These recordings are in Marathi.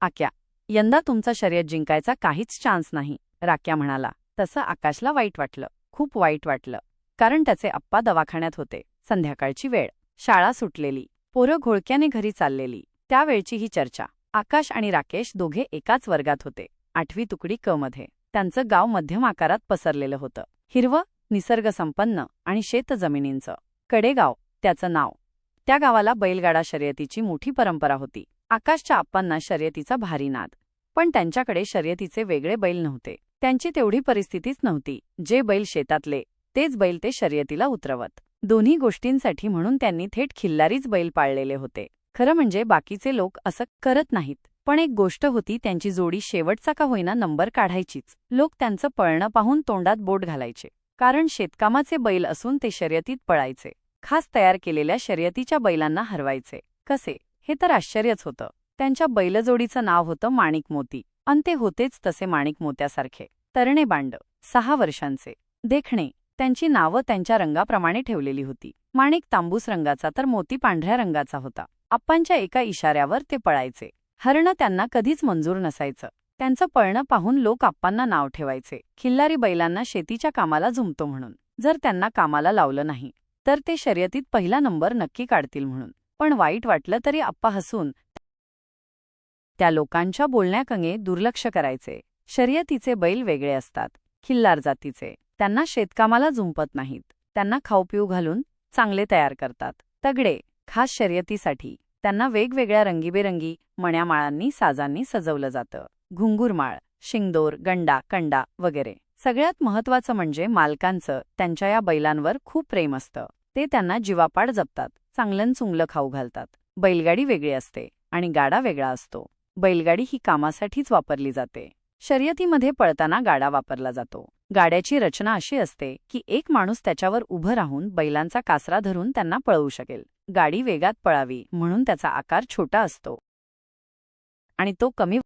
आक्या यंदा तुमचा शर्यत जिंकायचा काहीच चान्स नाही राक्या म्हणाला. तसं आकाशला वाईट वाटलं खूप वाईट वाटलं. कारण त्याचे आप्पा दवाखान्यात होते संध्याकाळची वेळ. शाळा सुटलेली पोरं घोळक्याने घरी चाललेली त्यावेळची ही चर्चा. आकाश आणि राकेश दोघे एकाच वर्गात होते आठवी तुकडी क मध्ये. त्यांचं गाव मध्यम आकारात पसरलेलं होतं. हिरवं निसर्गसंपन्न आणि शेतजमिनींचं. कडेगाव त्याचं नाव. त्या गावाला बैलगाडा शर्यतीची मोठी परंपरा होती. आकाशच्या आप्पांना शर्यतीचा भारी नाद. पण त्यांच्याकडे शर्यतीचे वेगळे बैल नव्हते. त्यांची तेवढी परिस्थितीच नव्हती. जे बैल शेतातले तेच बैल ते शर्यतीला उतरवत. दोन्ही गोष्टींसाठी म्हणून त्यांनी थेट खिल्लारीच बैल पाळलेले होते. खरं म्हणजे बाकीचे लोक असं करत नाहीत. पण एक गोष्ट होती त्यांची जोडी शेवटचा का होईना नंबर काढायचीच. लोक त्यांचं पळणं पाहून तोंडात बोट घालायचे. कारण शेतकामाचे बैल असून ते शर्यतीत पळायचे. खास तयार केलेल्या शर्यतीच्या बैलांना हरवायचे. कसे? हे तर आश्चर्यच होतं. त्यांच्या बैलजोडीचं नाव होतं माणिक मोती. अन ते होतेच तसे माणिक मोत्यासारखे. तरणे बांड सहा वर्षांचे. देखणे. त्यांची नावं त्यांच्या रंगाप्रमाणे ठेवलेली होती. माणिक तांबूस रंगाचा तर मोती पांढऱ्या रंगाचा होता. आप्पांच्या एका इशाऱ्यावर ते पळायचे. हरणं त्यांना कधीच मंजूर नसायचं. त्यांचं पळणं पाहून लोक आप्पांना नाव ठेवायचे. खिल्लारी बैलांना शेतीच्या कामाला झुमतो म्हणून. जर त्यांना कामाला लावलं नाही तर ते शर्यतीत पहिला नंबर नक्की काढतील म्हणून. पण वाईट वाटलं तरी आप्पा हसून त्या लोकांच्या बोलण्याकंगे दुर्लक्ष करायचे. शर्यतीचे बैल वेगळे असतात खिल्लार जातीचे. त्यांना शेतकामाला जुंपत नाहीत. त्यांना खाऊपिऊ घालून चांगले तयार करतात. तगडे खास शर्यतीसाठी. त्यांना वेगवेगळ्या रंगीबेरंगी मण्यामाळांनी साजांनी सजवलं जातं. घुंगुरमाळ शिंगदोर गंडा कंडा वगैरे. सगळ्यात महत्वाचं म्हणजे मालकांचं त्यांच्या या बैलांवर खूप प्रेम असतं. ते त्यांना जीवापाड जपतात. चांगलं चुंगलं खाऊ घालतात. बैलगाडी वेगळी असते आणि गाडा वेगळा असतो. बैलगाडी ही कामासाठीच वापरली जाते. शर्यतीमध्ये पळताना गाडा वापरला जातो. गाड्याची रचना अशी असते की एक माणूस त्याच्यावर उभं राहून बैलांचा कासरा धरून त्यांना पळवू शकेल. गाडी वेगात पळावी म्हणून त्याचा आकार छोटा असतो आणि तो कमी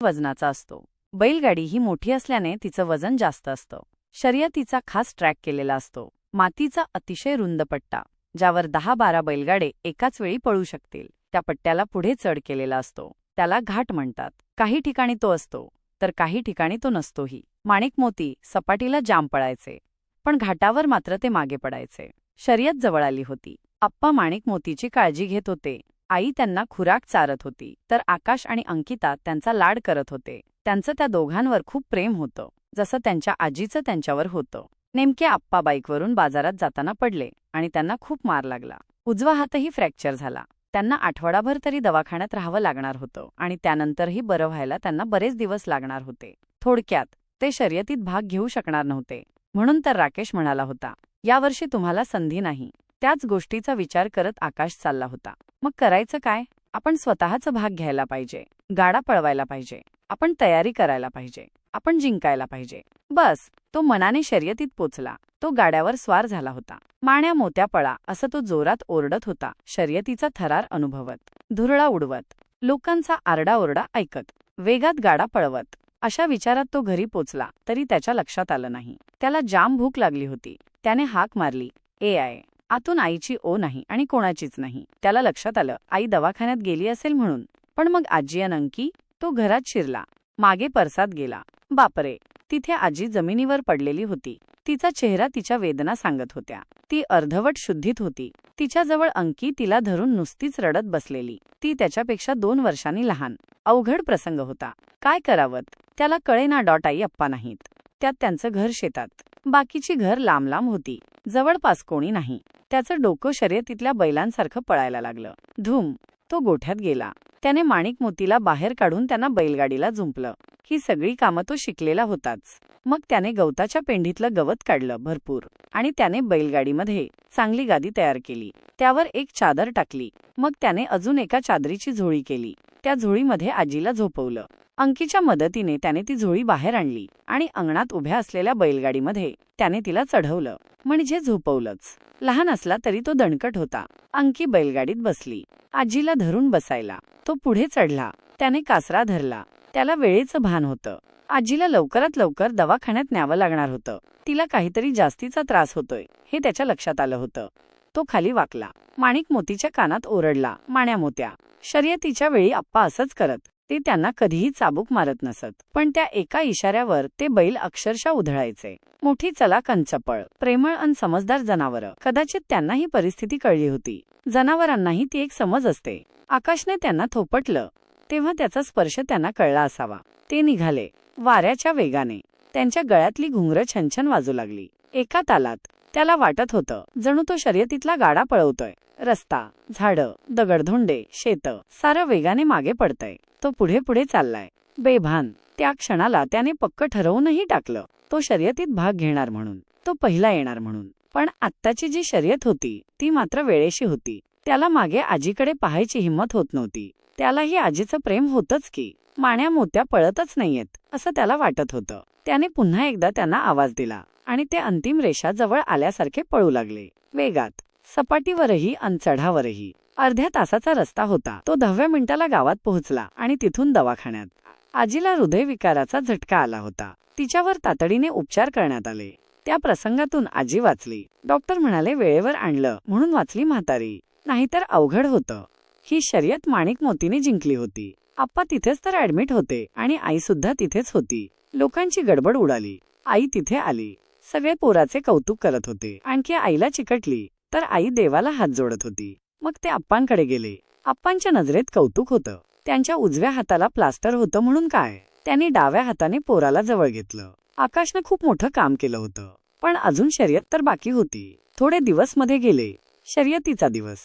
वजनाचा असतो. बैलगाडी ही मोठी असल्याने तिचं वजन जास्त असतं. शर्यतीचा खास ट्रॅक केलेला असतो. मातीचा अतिशय रुंद पट्टा. ज्यावर दहा बारा बैलगाडे एकाच वेळी पळू शकतील. त्या पट्ट्याला पुढे चढ केलेला असतो. त्याला घाट म्हणतात. काही ठिकाणी तो असतो तर काही ठिकाणी तो नसतोही. माणिक मोती सपाटीला जाम पळायचे. पण घाटावर मात्र ते मागे पडायचे. शर्यत जवळ आली होती. आप्पा माणिक मोतीची काळजी घेत होते. आई त्यांना खुराक चारत होती तर आकाश आणि अंकिता त्यांचा लाड करत होते. त्यांचं त्या दोघांवर खूप प्रेम होतं. जसं त्यांच्या आजीचं त्यांच्यावर होतं. नेमके आप्पा बाईकवरून बाजारात जाताना पडले आणि त्यांना खूप मार लागला. उजवा हातही फ्रॅक्चर झाला. त्यांना आठवडाभर तरी दवाखान्यात राहावं लागणार होतं आणि त्यानंतरही बरं व्हायला त्यांना बरेच दिवस लागणार होते. थोडक्यात ते शर्यतीत भाग घेऊ शकणार नव्हते. म्हणून तर राकेश म्हणाला होता यावर्षी तुम्हाला संधी नाही. त्याच गोष्टीचा विचार करत आकाश चालला होता. मग करायचं काय? आपण स्वतःचा भाग घ्यायला पाहिजे. गाडा पळवायला पाहिजे. आपण तयारी करायला पाहिजे. आपण जिंकायला पाहिजे. बस. तो मनाने शर्यतीत पोचला. तो गाड्यावर स्वार झाला होता. माण्या मोत्या पळा असं तो जोरात ओरडत होता. शर्यतीचा थरार अनुभवत. धुरळा उडवत. लोकांचा आरडाओरडा ऐकत. वेगात गाडा पळवत. अशा विचारात तो घरी पोचला तरी त्याच्या लक्षात आलं नाही. त्याला जाम भूक लागली होती. त्याने हाक मारली. ए आय. आतून आईची ओ नाही आणि कोणाचीच नाही. त्याला लक्षात आलं आई दवाखान्यात गेली असेल म्हणून. पण मग आजी अन अंकी तो घरात शिरला. मागे परसात गेला. बापरे! तिथे आजी जमिनीवर पडलेली होती. तिचा चेहरा तिच्या वेदना सांगत होत्या. ती अर्धवट शुद्धीत होती. तिच्याजवळ अंकी तिला धरून नुसतीच रडत बसलेली. ती त्याच्यापेक्षा दोन वर्षांनी लहान. अवघड प्रसंग होता. काय करावं त्याला कळेना डॉट आई अप्पा नाहीत. त्यात त्यांचं घर शेतात. बाकीची घर लांब लांब होती. जवळपास कोणी नाही. त्याचं डोकं शर्यतीतल्या बैलांसारखं पळायला लागलं. धूम! तो गोठ्यात गेला. त्याने माणिक मोतीला बाहेर काढून त्यांना बैलगाडीला जुंपलं ही सगळी कामं तो शिकलेला होताच. मग त्याने गवताच्या पेंढीतलं गवत काढलं भरपूर आणि त्याने बैलगाडीमध्ये चांगली गादी तयार केली. त्यावर एक चादर टाकली. मग त्याने अजून एका चादरीची झोळी केली. त्या झोळीमध्ये आजीला झोपवलं. अंकीच्या मदतीने त्याने ती झोळी बाहेर आणली आणि अंगणात उभ्या असलेल्या बैलगाडीमध्ये त्याने तिला चढवलं. म्हणजे झोपवलंच. लहान असला तरी तो दणकट होता. अंकी बैलगाडीत बसली. आजीला धरून बसायला. तो पुढे चढला. त्याने कासरा धरला. त्याला वेळेचं भान होतं. आजीला लवकरात लवकर दवाखान्यात न्यावं लागणार होतं. तिला काहीतरी जास्तीचा त्रास होतोय हे त्याच्या लक्षात आलं होतं. तो खाली वाकला. माणिक मोतीच्या कानात ओरडला. माण्या मोत्या शर्यतीच्या वेळी आप्पा असंच करत. ते त्यांना कधीही चाबूक मारत नसत. पण त्या एका इशाऱ्यावर ते बैल अक्षरशः उधळायचे. मोठी चला कंचपळ प्रेमळ अन समजदार जनावरं. कदाचित त्यांना ही परिस्थिती कळली होती. जनावरांनाही ती एक समज असते. आकाशने त्यांना थोपटलं तेव्हा त्याचा स्पर्श त्यांना कळला असावा. ते निघाले वाऱ्याच्या वेगाने. त्यांच्या गळ्यातली घुंगरं छनछन वाजू लागली. एका तालात त्याला वाटत होतं जणू तो शर्यतीतला गाडा पळवतोय. रस्ता झाडं दगडधोंडे शेत सारं वेगाने मागे पडतंय. तो पुढे पुढे चाललाय. बेभान त्या क्षणाला त्याने पक्क ठरवूनही टाकलं. तो शर्यतीत भाग घेणार म्हणून तो पहिला येणार म्हणून. पण आत्ताची जी शर्यत होती ती मात्र वेळेशी होती. त्याला मागे आजीकडे पाहायची हिंमत होत नव्हती. त्यालाही आजीचं प्रेम होतच की माण्या मोत्या पळतच नाहीयेत असं त्याला वाटत होतं. त्याने पुन्हा एकदा त्यांना आवाज दिला आणि ते अंतिम रेषा जवळ आल्यासारखे पळू लागले. वेगात. सपाटीवरही अनचढावरही अर्ध्या तासाचा रस्ता होता. तो दहाव्या मिनिटाला गावात पोहोचला आणि तिथून दवाखान्यात. आजीला हृदयविकाराचा झटका आला होता. तिच्यावर तातडीने उपचार करण्यात आले. त्या प्रसंगातून आजी वाचली. डॉक्टर म्हणाले वेळेवर आणलं. म्हणून वाचली म्हातारी. नाहीतर अवघड होतं. ही शर्यत माणिक मोतीने जिंकली होती. आप्पा तिथेच तर ऍडमिट होते आणि आई सुद्धा तिथेच होती. लोकांची गडबड उडाली. आई तिथे आली. सगळे पोराचे कौतुक करत होते. आणखी आईला चिकटली तर आई देवाला हात जोडत होती. मग ते आप्पांकडे गेले. आप्पांच्या नजरेत कौतुक होतं. त्यांच्या उजव्या हाताला प्लास्टर होतं म्हणून काय? त्यांनी डाव्या हाताने पोराला जवळ घेतलं. आकाशनं खूप मोठं काम केलं होतं. पण अजून शर्यत तर बाकी होती. थोडे दिवसमध्ये गेले. शर्यतीचा दिवस.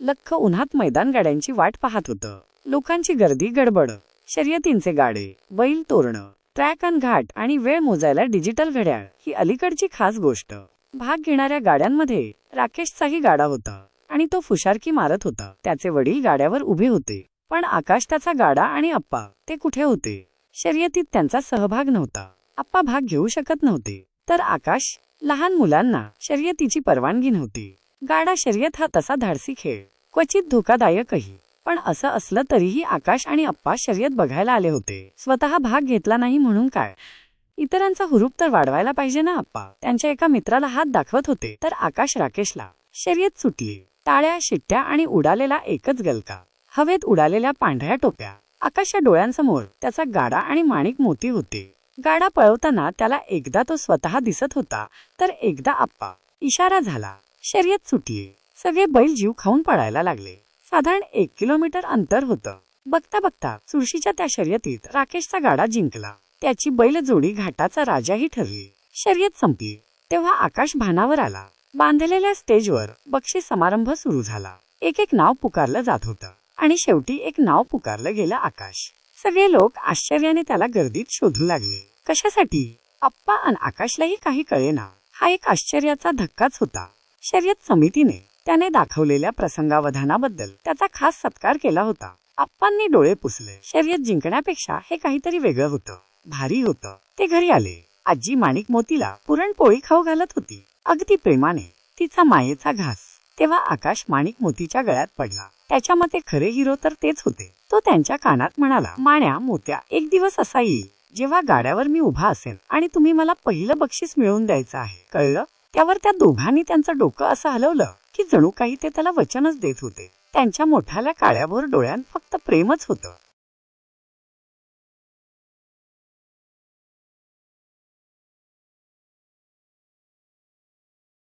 लख्ख उन्हात मैदान गाड्यांची वाट पाहत होतं. लोकांची गर्दी गडबड शर्यतींचे गाडे बैल तोरणं ट्रॅक अन घाट आणि वेळ मोजायला डिजिटल घड्याळ ही अलीकडची खास गोष्ट. भाग घेणाऱ्या गाड्यांमध्ये राकेशचाही गाडा होता आणि तो फुशारकी मारत होता. त्याचे वडील गाड्यावर उभे होते पण आकाश त्याचा गाडा आणि अप्पा ते कुठे होते? शर्यतीत त्यांचा सहभाग नव्हता. आप्पा भाग घेऊ शकत नव्हते. तर आकाश लहान मुलांना शर्यतीची परवानगी नव्हती. गाडा शर्यत हा तसा धाडसी खेळ क्वचित धोकादायकही. पण असं असलं तरीही आकाश आणि अप्पा शर्यत बघायला आले होते. स्वतः भाग घेतला नाही म्हणून काय? इतरांचा हुरूप तर वाढवायला पाहिजे ना अप्पा त्यांच्या एका मित्राला हात दाखवत होते तर आकाश राकेशला. शर्यत सुटली. टाळ्या शिट्ट्या आणि उडालेला एकच गलका. हवेत उडालेल्या पांढऱ्या टोप्या. आकाशच्या डोळ्यांसमोर त्याचा गाडा आणि माणिक मोती होते. गाडा पळवताना त्याला एकदा तो स्वतः दिसत होता तर एकदा आप्पा. इशारा झाला. शर्यत सुटली. सगळे बैल जीव खाऊन पळायला लागले. साधारण एक किलोमीटर अंतर होतं. बघता बघता सुरशीच्या त्या शर्यतीत राकेशचा गाडा जिंकला. त्याची बैल जोडी घाटाचा राजाही ठरली. शर्यत संपली. तेव्हा आकाश भानावर आला. बांधलेल्या स्टेजवर बक्षीस समारंभ सुरू झाला. एक एक नाव पुकारलं जात होतं आणि शेवटी एक नाव पुकारलं गेलं आकाश. सगळे लोक आश्चर्याने त्याला गर्दीत शोधू लागले. कशासाठी? अप्पा अन आकाशलाही काही कळेना. हा एक आश्चर्याचा धक्काच होता. शर्यत समितीने त्याने दाखवलेल्या प्रसंगावधानाबद्दल त्याचा खास सत्कार केला होता. आप्पांनी डोळे पुसले. शर्यत जिंकण्यापेक्षा हे काहीतरी वेगळं होतं. भारी होतं. ते घरी आले. आजी माणिक मोतीला पुरणपोळी खाऊ घालत होती. अगदी प्रेमाने तिचा मायेचा घास. तेव्हा आकाश माणिक मोतीच्या गळ्यात पडला. त्याच्या मते खरे हिरो तर तेच होते. तो त्यांच्या कानात म्हणाला माण्या मोत्या एक दिवस असा येईल. जेव्हा गाड्यावर मी उभा असेन आणि तुम्ही मला पहिलं बक्षीस मिळवून द्यायचं आहे. कळलं? त्यावर त्या दोघांनी त्यांचं डोकं असं हलवलं की जणू काही ते त्याला वचनच देत होते. त्यांच्या मोठ्याला काळ्याभोर डोळ्यांत फक्त प्रेमच होतं.